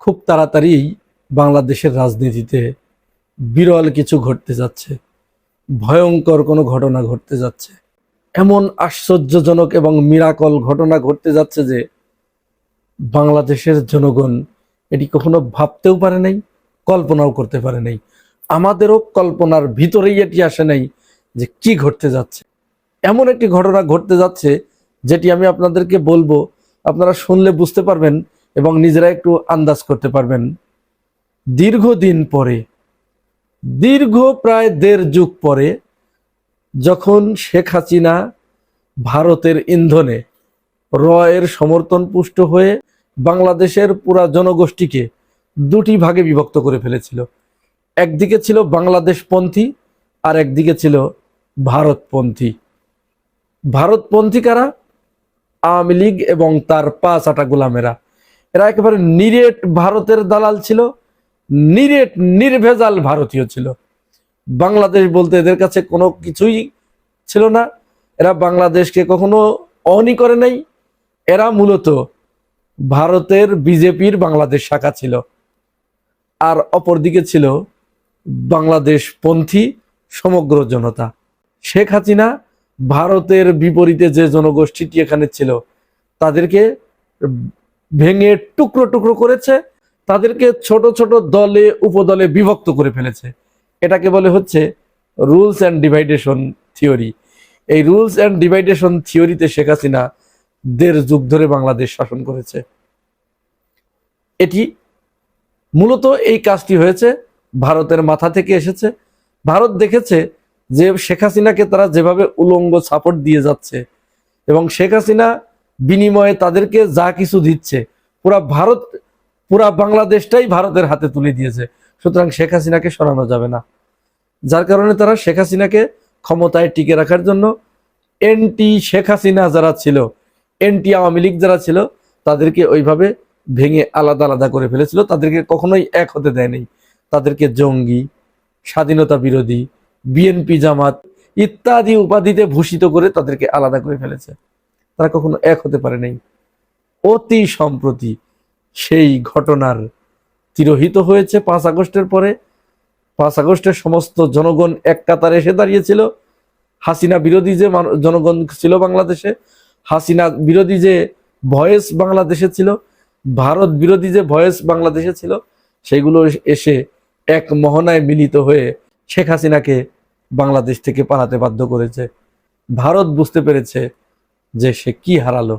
খুব তাড়াতাড়ি বাংলাদেশের রাজনীতিতে বিরল কিছু ঘটতে যাচ্ছে। ভয়ঙ্কর কোনো ঘটনা ঘটতে যাচ্ছে। এমন আশ্চর্যজনক এবং মিরাকল ঘটনা ঘটতে যাচ্ছে যে বাংলাদেশের জনগণ এটি কখনো ভাবতেও পারে নাই, কল্পনাও করতে পারে নাই। আমাদেরও কল্পনার ভিতরেই এটি আসে নাই যে কি ঘটতে যাচ্ছে। এমন একটি ঘটনা ঘটতে যাচ্ছে যেটি আমি আপনাদেরকে বলব, আপনারা শুনলে বুঝতে পারবেন এবং নিজেরা একটু আন্দাজ করতে পারবেন। দীর্ঘদিন পরে, দীর্ঘ প্রায় দেড় যুগ পরে, যখন শেখ হাসিনা ভারতের ইন্ধনে রয়ের সমর্থন পুষ্ট হয়ে বাংলাদেশের পুরা জনগোষ্ঠীকে দুটি ভাগে বিভক্ত করে ফেলেছিল। একদিকে ছিল বাংলাদেশপন্থী আর একদিকে ছিল ভারতপন্থী। ভারতপন্থী কারা? আওয়ামী লীগ এবং তার পাঁচ আটা গোলামেরা। এরা একেবারে নিরেট ভারতের দালাল ছিল, নিরেট নির্ভেজাল ভারতীয় ছিল। বাংলাদেশ বলতে এদের কাছে কোনো কিছুই ছিল না। এরা বাংলাদেশকে কখনো অনই করে নাই। এরা মূলত ভারতের বিজেপির বাংলাদেশ শাখা ছিল। আর অপরদিকে ছিল বাংলাদেশ পন্থী সমগ্র জনতা। শেখ হাসিনা ভারতের বিপরীতে যে জনগোষ্ঠীটি এখানে ছিল, তাদেরকে ভেঙে টুকরো টুকরো করেছে, তাদেরকে ছোট ছোট দলে, উপদলে বিভক্ত করে ফেলেছে। এটাকে বলে হচ্ছে রুলস অ্যান্ড ডিভাইডেশন থিওরি। এই রুলস অ্যান্ড ডিভাইডেশন থিওরিতে শেখ হাসিনা দেড় যুগ ধরে বাংলাদেশ শাসন করেছে। এটি মূলত এই কাজটি হয়েছে, ভারতের মাথা থেকে এসেছে। ভারত দেখেছে যে শেখ হাসিনাকে তারা যেভাবে উলঙ্গ সাপোর্ট দিয়ে যাচ্ছে এবং শেখ হাসিনা বিনিময়ে তাদেরকে যা কিছু দিচ্ছে, পুরা ভারত, পুরা বাংলাদেশটাই ভারতের হাতে তুলে দিয়েছে। সুতরাং শেখ হাসিনাকে সরানো যাবে না। যার কারণে তারা শেখ হাসিনাকে ক্ষমতায় টিকে রাখার জন্য এনটি শেখ হাসিনা যারা ছিল এনটি আওয়ামী লীগ যারা ছিল, তাদেরকে ওইভাবে ভেঙে আলাদা আলাদা করে ফেলেছিল। তাদেরকে কখনোই এক হতে দেয়নি। তাদেরকে জঙ্গি, স্বাধীনতা বিরোধী, বিএনপি জামাত ইত্যাদি উপাধিতে ভূষিত করে তাদেরকে আলাদা করে ফেলেছে। তারা কখনো এক হতে পারে নাই। অতি সম্প্রতি সেই ঘটনার তিরোহিত হয়েছে পাঁচ আগস্টের পরে। পাঁচ আগস্টের সমস্ত জনগণ এক কাতারে এসে দাঁড়িয়েছিল। হাসিনা বিরোধী যে জনগণ ছিল বাংলাদেশে, হাসিনা বিরোধী যে ভয়েস বাংলাদেশে ছিল, ভারত বিরোধী যে ভয়েস বাংলাদেশে ছিল, সেগুলো এসে এক মহনায় মিলিত হয়ে শেখ হাসিনাকে বাংলাদেশ থেকে পালাতে বাধ্য করেছে। ভারত বুঝতে পেরেছে যে সে কি হারালো।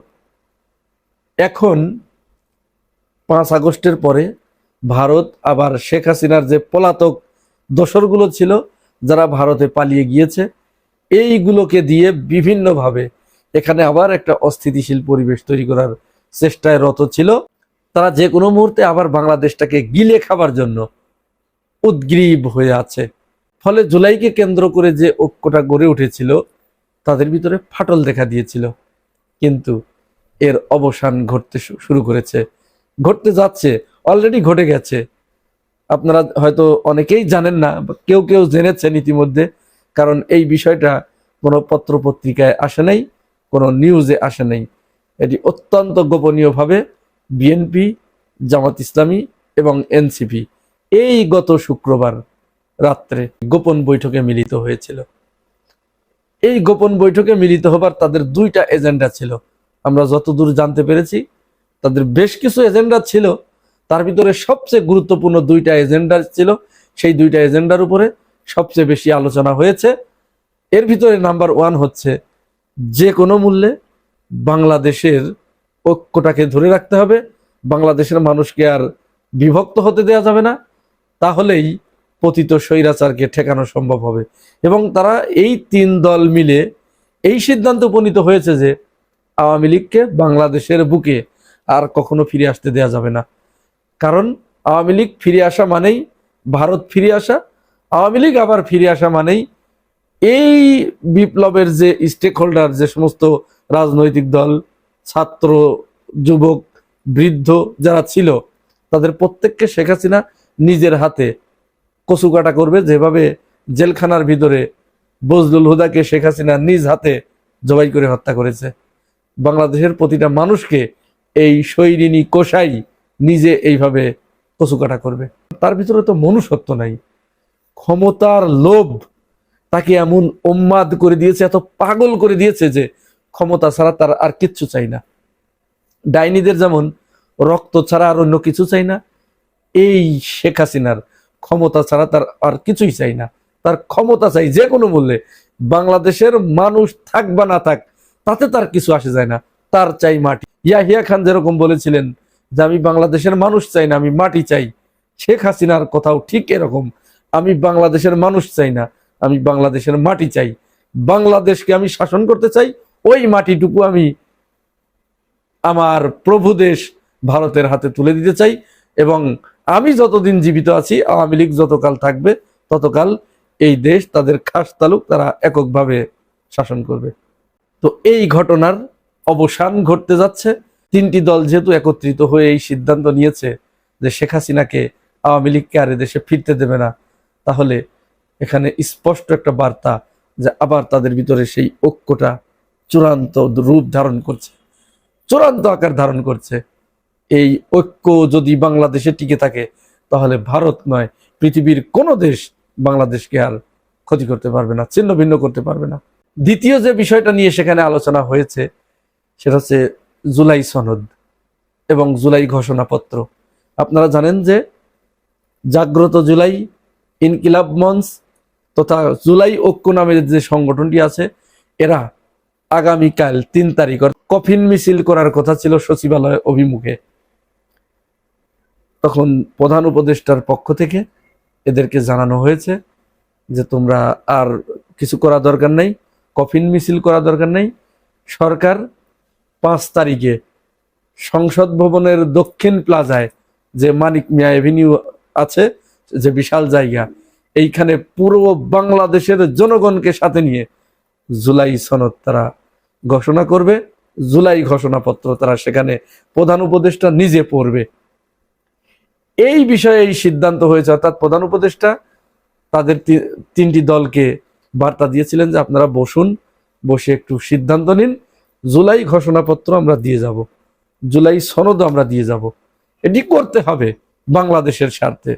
এখন পাঁচ আগস্টের পরে ভারত আবার শেখ হাসিনার যে পলাতক দোসরগুলো ছিল, যারা ভারতে পালিয়ে গিয়েছে, এইগুলোকে দিয়ে বিভিন্নভাবে এখানে আবার একটা অস্থিতিশীল পরিবেশ তৈরি করার চেষ্টায় রত ছিল। তারা যে কোনো মুহূর্তে আবার বাংলাদেশটাকে গিলে খাবার জন্য উদ্গ্রীব হয়ে আছে। ফলে জুলাইকে কেন্দ্র করে যে ঐক্যটা গড়ে উঠেছিল তাদের ভিতরে ফাটল দেখা দিয়েছিল। কিন্তু এর অবসান ঘটতে শুরু করেছে। ঘটতে যাচ্ছে অলরেডি ঘটে গেছে। আপনারা হয়তো অনেকেই জানেন না কেউ কেউ জেনেছেন ইতিমধ্যে, কারণ এই বিষয়টা কোনো পত্র পত্রিকায় আসে নাই, কোনো নিউজে আসে নাই। এটি অত্যন্ত গোপনীয়ভাবে বিএনপি জামাত ইসলামী এবং এনসিপি এই গত শুক্রবার রাত্রে গোপন বৈঠকে মিলিত হয়েছিল। এই গোপন বৈঠকে মিলিত হবার তাদের দুইটা এজেন্ডা ছিল। আমরা যতদূর জানতে পেরেছি, তাদের বেশ কিছু এজেন্ডা ছিল। তার ভিতরে সবচেয়ে গুরুত্বপূর্ণ দুইটা এজেন্ডা ছিল। সেই দুইটা এজেন্ডার উপরে সবচেয়ে বেশি আলোচনা হয়েছে। এর ভিতরে নাম্বার ওয়ান হচ্ছে, যে কোনো মূল্যে বাংলাদেশের ঐক্যটাকে ধরে রাখতে হবে। বাংলাদেশের মানুষকে আর বিভক্ত হতে দেওয়া যাবে না। তাহলেই পতিত স্বৈরাচারকে ঠেকানো সম্ভব হবে। এবং তারা এই তিন দল মিলে এই সিদ্ধান্ত উপনীত হয়েছে যে আওয়ামী লীগকে বাংলাদেশের বুকে আর কখনো ফিরে আসতে দেয়া যাবে না। কারণ আওয়ামী লীগ ফিরে আসা মানেই ভারত ফিরে আসা, আওয়ামী লীগ আবার ফিরে আসা মানেই এই বিপ্লবের যে স্টেক হোল্ডার যে সমস্ত রাজনৈতিক দল, ছাত্র, যুবক, বৃদ্ধ যারা ছিল, তাদের প্রত্যেককে শেখ হাসিনা নিজের হাতে কচু কাটা করবে, যেভাবে জেলখানার ভিতরে বজলুল হুদাকে শেখ হাসিনা নিজ হাতে জবাই করে হত্যা করেছে। বাংলাদেশের প্রতিটা মানুষকে এই শৈরিনী কোষাই নিজে এইভাবে কচুকাটা করবে। তার ভিতরে তো মনুষ্যত্ব নাই। ক্ষমতার লোভ তাকে এমন উন্মাদ করে দিয়েছে, এত পাগল করে দিয়েছে যে ক্ষমতা ছাড়া তার আর কিচ্ছু চাই না। ডাইনিদের যেমন রক্ত ছাড়া আর অন্য কিছু চাই না, এই শেখ হাসিনার ক্ষমতা ছাড়া তার আর কিছুই চাই না। তার ক্ষমতা চাই যে কোনো মূল্যে। বাংলাদেশের মানুষ থাক বা না থাক, তাতে তার কিছু আসে যায় না। তার চাই মাটি। ইয়াহিয়া খান যেরকম বলেছিলেন যে, আমি বাংলাদেশের মানুষ চাই না, আমি মাটি চাই। শেখ হাসিনার কথাও ঠিক এরকম। আমি বাংলাদেশের মানুষ চাই না, আমি বাংলাদেশের মাটি চাই। বাংলাদেশকে আমি শাসন করতে চাই, ওই মাটিটুকু আমি আমার প্রভু দেশ ভারতের হাতে তুলে দিতে চাই এবং আমি যতদিন জীবিত আছি, আওয়ামী লীগ যতকাল থাকবে, ততকাল এই দেশ তাদের খাস তালুক তারা এককভাবে শাসন করবে। তো এই ঘটনার অবসান ঘটতে যাচ্ছে। তিনটি দল যেহেতু একত্রিত হয়ে এই সিদ্ধান্ত নিয়েছে যে শেখ হাসিনাকে আওয়ামী লীগকে আর দেশে ফিরতে দেবে না, তাহলে এখানে স্পষ্ট একটা বার্তা যে আবার তাদের ভিতরে সেই ঐক্যটা চূড়ান্ত রূপ ধারণ করছে। চূড়ান্ত আকার ধারণ করছে। এই ঐক্য যদি বাংলাদেশে টিকে থাকে, তাহলে ভারত নয়, পৃথিবীর কোনো দেশ বাংলাদেশকে আর ক্ষতি করতে পারবে না, ছিন্ন ভিন্ন করতে পারবে না। দ্বিতীয় যে বিষয়টা নিয়ে সেখানে আলোচনা হয়েছে, সেটা হচ্ছে জুলাই সনদ এবং জুলাই ঘোষণাপত্র। আপনারা জানেন যে জাগ্রত জুলাই ইনকিলাব মঞ্চ তথা জুলাই ঐক্য নামের যে সংগঠনটি আছে, এরা আগামীকাল তিন তারিখ কফিন মিছিল করার কথা ছিল সচিবালয় অভিমুখে। তখন প্রধান উপদেষ্টার পক্ষ থেকে এদেরকে জানানো হয়েছে যে তোমরা আর কিছু করা দরকার নেই, কফিন মিছিল করা দরকার নেই। সরকার পাঁচ তারিখে সংসদ ভবনের দক্ষিণ প্লাজায় যে মানিক মিয়া এভিনিউ আছে, যে বিশাল জায়গা, এইখানে পুরো বাংলাদেশের জনগণকে সাথে নিয়ে জুলাই সনদ তারা ঘোষণা করবে। জুলাই ঘোষণাপত্র তারা সেখানে প্রধান উপদেষ্টা নিজে পড়বে। এই বিষয়ে এই সিদ্ধান্ত হয়েছে, অর্থাৎ প্রধান উপদেষ্টা তাদের তিনটি দলকে বার্তা দিয়েছিলেন যে আপনারা বসুন, বসে একটু সিদ্ধান্ত নিন। জুলাই ঘোষণাপত্র আমরা দিয়ে যাব। জুলাই সনদ আমরা দিয়ে যাব। এটি করতে হবে বাংলাদেশের স্বার্থে।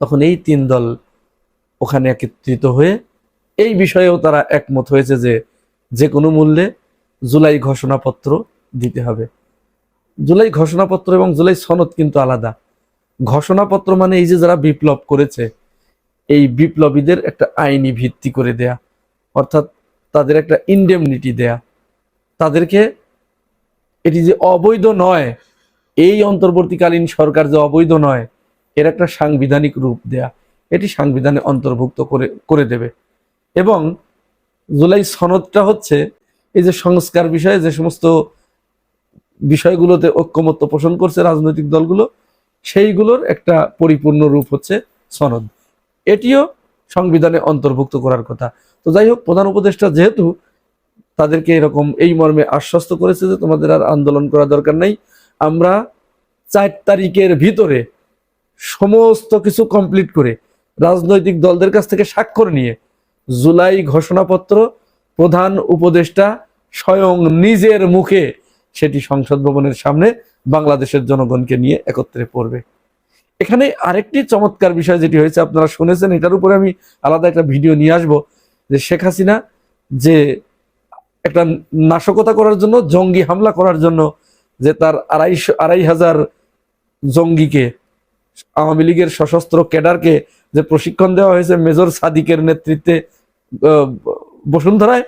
তখন এই তিন দল ওখানে একত্রিত হয়ে এই বিষয়েও তারা একমত হয়েছে যে যে কোনো মূল্যে জুলাই ঘোষণাপত্র দিতে হবে। জুলাই ঘোষণাপত্র এবং জুলাই সনদ কিন্তু আলাদা। ঘোষণাপত্র মানে এই যে যারা বিপ্লব করেছে, এই বিপ্লবীদের একটা আইনি ভিত্তি করে দেয়া, অর্থাৎ তাদের একটা ইন্ডেমনিটি দেয়া। তাদেরকে এটি যে অবৈধ নয়, এই অন্তর্বর্তীকালীন সরকার যে অবৈধ নয়, এর একটা সাংবিধানিক রূপ দেয়া। এটি সংবিধানে অন্তর্ভুক্ত করে করে দেবে। এবং জুলাই সনদটা হচ্ছে এই যে সংস্কার বিষয়ে যে সমস্ত বিষয়গুলোতে ঐক্যমত্য পোষণ করছে রাজনৈতিক দলগুলো, সেইগুলোর একটা পরিপূর্ণ রূপ হচ্ছে সনদ। এটিও সংবিধানে অন্তর্ভুক্ত করার কথা। তো যাই হোক, প্রধান উপদেষ্টা যেহেতু তাদেরকে এরকম এই মর্মে আশ্বস্ত করেছে যে তোমাদের আর আন্দোলন করা দরকার নাই, আমরা চার তারিখের ভিতরে সমস্ত কিছু কমপ্লিট করে রাজনৈতিক দলদের কাছ থেকে স্বাক্ষর নিয়ে জুলাই ঘোষণাপত্র প্রধান উপদেষ্টা স্বয়ং নিজের মুখে সেটি সংসদ ভবনের সামনে বাংলাদেশের জনগণকে নিয়ে একত্রে পড়বে। এখানে আরেকটি চমৎকার বিষয় যেটি হয়েছে, আপনারা শুনেছেন, এটার উপরে আমি আলাদা একটা ভিডিও নিয়ে আসব যে শেখ হাসিনা যে একটা নাশকতা করার জন্য, জঙ্গি হামলা করার জন্য যে তার আড়াইশো, আড়াই হাজার জঙ্গিকে, আওয়ামী লীগের সশস্ত্র ক্যাডারকে যে প্রশিক্ষণ দেওয়া হয়েছে মেজর সাদিকের নেতৃত্বে বসুন্ধরায়,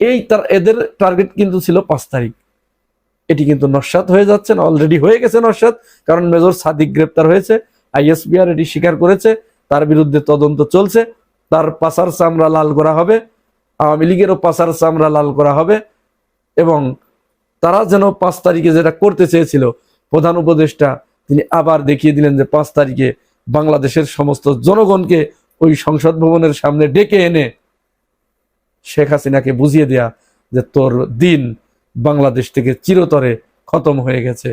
এই তার, এদের টার্গেট কিন্তু ছিল পাঁচ তারিখ। এটি কিন্তু নস্বাত হয়ে যাচ্ছে না অলরেডি হয়ে গেছে নস্বাত, কারণ মেজর সাদিক গ্রেপ্তার হয়েছে, আইএসবিআর এটি স্বীকার করেছে, তার বিরুদ্ধে তদন্ত চলছে, তার পাসার চামড়া লাল করা হবে, আওয়ামী লীগেরও পাসার চামড়া লাল করা হবে, এবং তারা যেন পাঁচ তারিখে যেটা করতে চেয়েছিল, প্রধান উপদেষ্টা, তিনি আবার দেখিয়ে দিলেন যে পাঁচ তারিখে বাংলাদেশের সমস্ত জনগণকে ওই সংসদ ভবনের সামনে ডেকে এনে শেখ হাসিনাকে বুঝিয়ে দেয়া যে তোর দিন বাংলাদেশ থেকে চিরতরে খতম হয়ে গেছে।